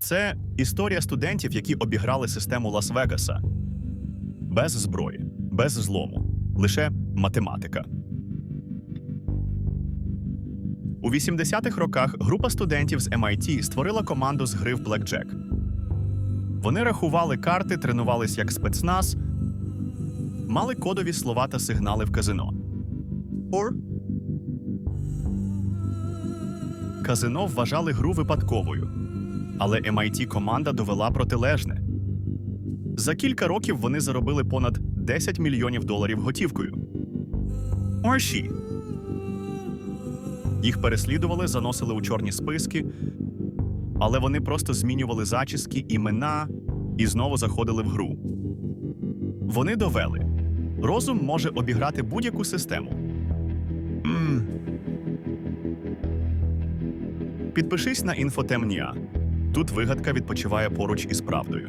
Це історія студентів, які обіграли систему Лас-Вегаса. Без зброї, без злому, лише математика. У 80-х роках група студентів з MIT створила команду з гри в Blackjack. Вони рахували карти, тренувались як спецназ, мали кодові слова та сигнали в казино. Or Казино вважали гру випадковою, але MIT команда довела протилежне. За кілька років вони заробили понад 10 мільйонів доларів готівкою. Орші. Їх переслідували, заносили у чорні списки, але вони просто змінювали зачіски, імена і знову заходили в гру. Вони довели: розум може обіграти будь-яку систему. М. Підпишись на інфотемнія. Тут вигадка відпочиває поруч із правдою.